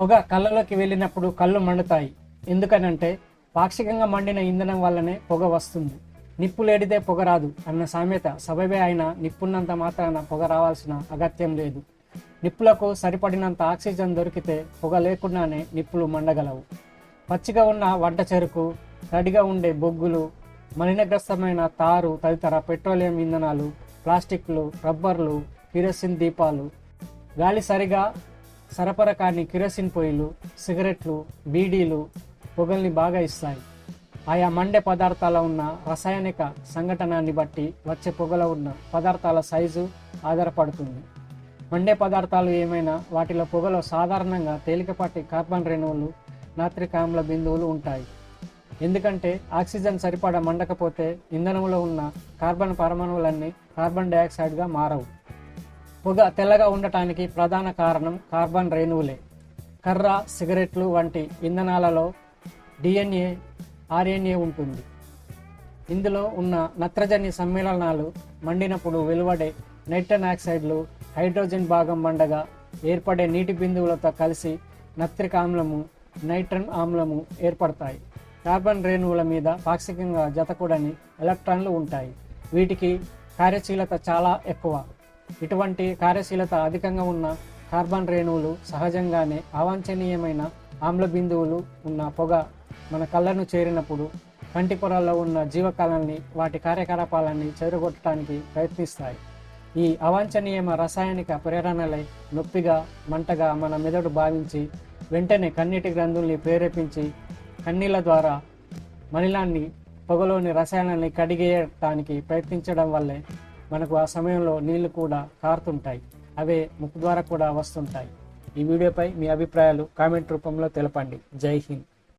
పొగ కళ్ళలోకి వెళ్ళినప్పుడు కళ్ళు మండుతాయి. ఎందుకనంటే పాక్షికంగా మండిన ఇంధనం వల్లనే పొగ వస్తుంది. నిప్పు లేడితే పొగ రాదు అన్న సామెత సబబే అయినా నిప్పున్నంత మాత్రాన పొగ రావాల్సిన అగత్యం లేదు. నిప్పులకు సరిపడినంత ఆక్సిజన్ దొరికితే పొగ లేకుండానే నిప్పులు మండగలవు. పచ్చిగా ఉన్న వంట చెరుకు తడిగా ఉండే బొగ్గులు మలినగ్రస్తమైన తారు తదితర పెట్రోలియం ఇంధనాలు ప్లాస్టిక్లు రబ్బర్లు కిరోసిన్ దీపాలు గాలి సరిగా సరఫరా కాని కిరోసిన్ పొయ్యిలు సిగరెట్లు బీడీలు పొగల్ని బాగా ఇస్తాయి. ఆయా మండే పదార్థాల ఉన్న రసాయనిక సంఘటనాన్ని బట్టి వచ్చే పొగలో ఉన్న పదార్థాల సైజు ఆధారపడుతుంది. మండే పదార్థాలు ఏమైనా వాటిలో పొగలో సాధారణంగా తేలికపాటి కార్బన్ రేణువులు నాత్రిక ఆమ్ల బిందువులు ఉంటాయి. ఎందుకంటే ఆక్సిజన్ సరిపడా మండకపోతే ఇంధనంలో ఉన్న కార్బన్ పరమాణువులన్నీ కార్బన్ డయాక్సైడ్గా మారవు. పొగ తెల్లగా ఉండటానికి ప్రధాన కారణం కార్బన్ రేణువులే. కర్ర సిగరెట్లు వంటి ఇంధనాలలో డిఎన్ఏ ఆర్ఎన్ఏ ఉంటుంది. ఇందులో ఉన్న నత్రజని సమ్మేళనాలు మండినప్పుడు వెలువడే నైట్రన్ ఆక్సైడ్లు హైడ్రోజన్ భాగం మండగా ఏర్పడే నీటి బిందువులతో కలిసి నత్రిక ఆమ్లము నైట్రన్ ఆమ్లము ఏర్పడతాయి. కార్బన్ రేణువుల మీద పాక్షికంగా జతకూడని ఎలక్ట్రాన్లు ఉంటాయి. వీటికి కార్యశీలత చాలా ఎక్కువ. ఇటువంటి కార్యశీలత అధికంగా ఉన్న కార్బన్ రేణువులు సహజంగానే అవాంఛనీయమైన ఆమ్ల బిందువులు ఉన్న పొగ మన కళ్ళను చేరినప్పుడు కంటి పొరల్లో ఉన్న జీవకాలాన్ని వాటి కార్యకలాపాలని చెదరగొట్టడానికి ప్రయత్నిస్తాయి. ఈ అవాంఛనీయమ రసాయనిక ప్రేరణలై నొప్పిగా మంటగా మన మెదడు భావించి వెంటనే కన్నీటి గ్రంథుల్ని ప్రేరేపించి కన్నీళ్ళ ద్వారా మలినాన్ని పొగలోని రసాయనాన్ని కడిగేయటానికి ప్రయత్నించడం వల్లే మనకు ఆ సమయంలో నీళ్ళు కూడా కారుతుంటాయి. అవే ముక్కు ద్వారా కూడా వస్తుంటాయి. ఈ వీడియోపై మీ అభిప్రాయాలు కామెంట్ రూపంలో తెలపండి. జై హింద్.